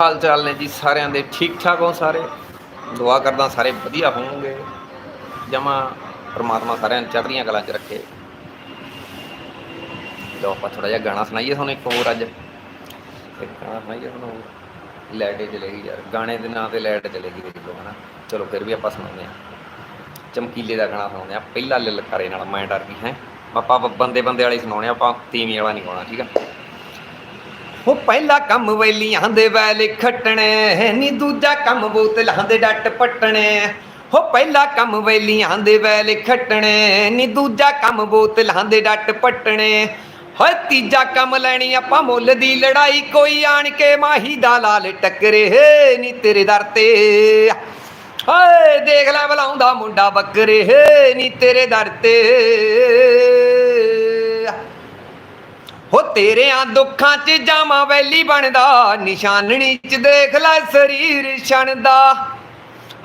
ਹਾਲ ਚਾਲ ਨੇ ਜੀ ਸਾਰਿਆਂ ਦੇ ਠੀਕ ਠਾਕ ਹੋ ਸਾਰੇ। ਦੁਆ ਕਰਦਾ ਸਾਰੇ ਵਧੀਆ ਹੋਣਗੇ। ਜਮਾ ਪ੍ਰਮਾਤਮਾ ਸਾਰਿਆਂ ਨੂੰ ਚੜ੍ਹਦੀਆਂ ਕਲਾਂ 'ਚ ਰੱਖੇ। ਲੋ ਆਪਾਂ ਥੋੜਾ ਜਿਹਾ ਗਾਣਾ ਸੁਣਾਈਏ ਤੁਹਾਨੂੰ ਇੱਕ ਹੋਰ ਅੱਜ। ਇੱਕ ਗਾਣਾ ਸੁਣਾਈਏ ਤੁਹਾਨੂੰ ਹੋਰ। ਲਾਈਟ ਹੀ ਚਲੇਗੀ ਯਾਰ। ਗਾਣੇ ਦੇ ਨਾਂ ਤੇ ਲਾਈਟ ਚਲੇਗੀ ਦੇਖ ਲਓ ਹਨਾ। ਚਲੋ ਫਿਰ ਵੀ ਆਪਾਂ ਸੁਣਾਉਂਦੇ ਹਾਂ। ਚਮਕੀਲੇ ਦਾ ਗਾਣਾ ਸੁਣਾਉਂਦੇ ਆ ਪਹਿਲਾ ਲਲਕਾਰੇ ਨਾਲ ਮੈਂ ਡਰ ਗਈ ਹੈ। ਆਪਾਂ ਬੰਦੇ ਬੰਦੇ ਵਾਲੇ ਸੁਣਾਉਣੇ ਆ, ਆਪਾਂ ਤੀਵੀਂ ਵਾਲਾ ਨਹੀਂ ਗਾਉਣਾ ਠੀਕ ਆ। ਉਹ ਪਹਿਲਾ ਕੰਮ ਵੇਲੀਆਂ ਦੇ ਵੈਲ ਖੱਟਣੇ, ਨੀ ਦੂਜਾ ਕੰਮ ਬੋਤਲਾਂ ਦੇ ਡੱਟ ਪੱਟਣੇ। ਹੋ ਪਹਿਲਾ ਕੰਮ ਵੇਲੀਆਂ ਦੇ ਵੈਲ ਖੱਟਣੇ, ਨੀ ਦੂਜਾ ਕੰਮ ਬੋਤਲਾਂ ਦੇ ਡੱਟ ਪੱਟਣੇ। ਹੋਏ, ਤੀਜਾ ਕੰਮ ਲੈਣੀ ਆਪਾਂ ਮੁੱਲ ਦੀ ਲੜਾਈ, ਕੋਈ ਆਣ ਕੇ ਮਾਹੀ ਦਾ ਲਾਲ ਟੱਕਰੇ, ਨੀ ਤੇਰੇ ਦਰ ਤੇ। ਹਾਏ, ਦੇਖ ਲੈ ਬਲਾਉਂਦਾ ਮੁੰਡਾ ਬੱਕਰੇ, ਨੀ ਤੇਰੇ ਦਰ ਤੇ। ਹੋ ਤੇਰਿਆਂ ਦੁੱਖਾਂ 'ਚ ਜਾਵਾਂ ਵੈਲੀ ਬਣਦਾ, ਨਿਸ਼ਾਨਣੀ 'ਚ ਦੇਖ ਲੈ ਸਰੀਰ ਛਣਦਾ।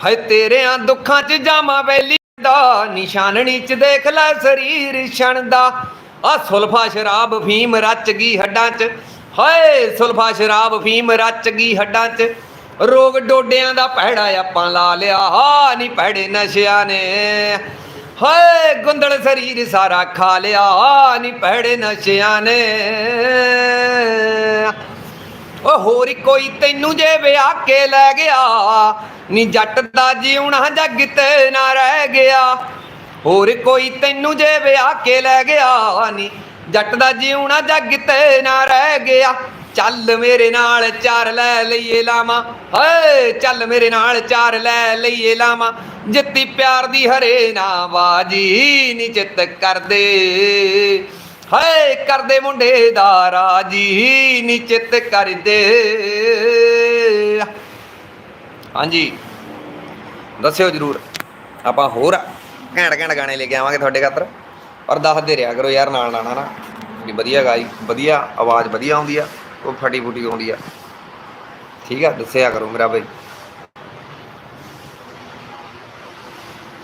ਹਾਏ ਤੇਰਿਆਂ ਦੁੱਖਾਂ 'ਚ ਜਾਵਾਂ ਵੈਲੀ ਦਾ ਨਿਸ਼ਾਨਣੀ 'ਚ ਦੇਖ ਲੈ ਸਰੀਰ ਛਣਦਾ। ਆ ਸੁਲਫਾ ਸ਼ਰਾਬ ਫੀਮ ਰਚ ਗਈ ਹੱਡਾਂ 'ਚ। ਹਾਏ ਸੁਲਫਾ ਸ਼ਰਾਬ ਫੀਮ ਰਚ ਗਈ ਹੱਡਾਂ 'ਚ। ਰੋਗ ਡੋਡਿਆਂ ਦਾ ਪੈੜਾ ਆਪਾਂ ਲਾ ਲਿਆ, ਹਾ ਨਹੀਂ ਪੈੜੇ ਨਸ਼ਿਆਂ ਨੇ। ਹਾਏ ਗੁੰਦਲ ਸਰੀਰ ਸਾਰਾ ਖਾ ਲਿਆ, ਨੀ ਪੈੜੇ ਨਸ਼ਿਆਂ ਨੇ। ਓ ਹੋਰ ਕੋਈ ਤੈਨੂੰ ਜੇ ਵਿਆਹ ਕੇ ਲੈ ਗਿਆ, ਨੀ ਜੱਟ ਦਾ ਜਿਉਣਾ ਜੱਗ ਤੇ ਨਾ ਰਹਿ ਗਿਆ। ਹੋਰ ਕੋਈ ਤੈਨੂੰ ਜੇ ਵਿਆਹ ਕੇ ਲੈ ਗਿਆ, ਨੀ ਜੱਟ ਦਾ ਜਿਉਣਾ ਜੱਗ ਤੇ ਨਾ ਰਹਿ ਗਿਆ। ਚੱਲ ਮੇਰੇ ਨਾਲ ਚਾਰ ਲੈ ਲਈਏ ਲਾਵਾਂ। ਓਏ ਚੱਲ ਮੇਰੇ ਨਾਲ ਚਾਰ ਲੈ ਲਈਏ ਲਾਵਾਂ। ਜਿੱਤੀ ਪਿਆਰ ਦੀ ਹਰੇ ਨਾ ਬਾਜੀ, ਨੀ ਚਿੱਤ ਕਰਦੇ। ਹਾਏ, ਕਰਦੇ ਮੁੰਡੇ ਦਾ ਰਾਜੀ, ਨੀ ਚਿੱਤ ਕਰਦੇ। ਹਾਂਜੀ। ਦੱਸਿਓ ਜਰੂਰ, ਆਪਾਂ ਹੋਰ ਘੈਂਟ ਘੈਂਟ ਗਾਣੇ ਲੈ ਕੇ ਆਵਾਂਗੇ ਤੁਹਾਡੇ ਖਾਤਰ। ਪਰ ਦੱਸਦੇ ਰਿਹਾ ਕਰੋ ਯਾਰ, ਨਾਲ ਨਾਲ ਨਾ ਵੀ ਵਧੀਆ ਗਾਈ, ਵਧੀਆ ਆਵਾਜ਼ ਵਧੀਆ ਆਉਂਦੀ ਆ। ਉਹ ਫਟੀ ਫੁਟੀ ਆਉਂਦੀ ਆ। ਠੀਕ ਆ ਦੱਸਿਆ ਕਰੋ ਮੇਰਾ ਬਈ।